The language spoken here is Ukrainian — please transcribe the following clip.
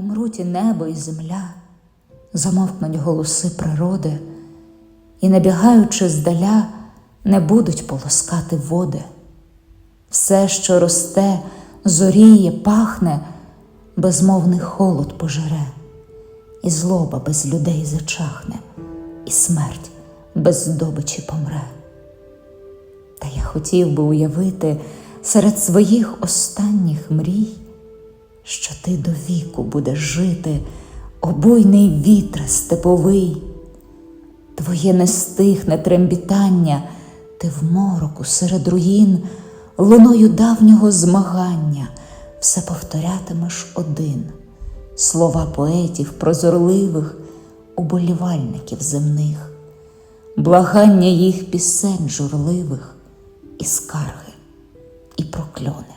помруть і небо, і земля, замовкнуть голоси природи, і, набігаючи здаля, не будуть полоскати води. Все, що росте, зоріє, пахне, безмовний холод пожере, і злоба без людей зачахне, і смерть без здобичі помре. Та я хотів би уявити серед своїх останніх мрій, що ти до віку будеш жити, обуйний вітре степовий, твоє нестихне трембітання, ти в мороку серед руїн, луною давнього змагання все повторятимеш один, слова поетів прозорливих, уболівальників земних, благання їх пісень журливих і скарги, і прокльони.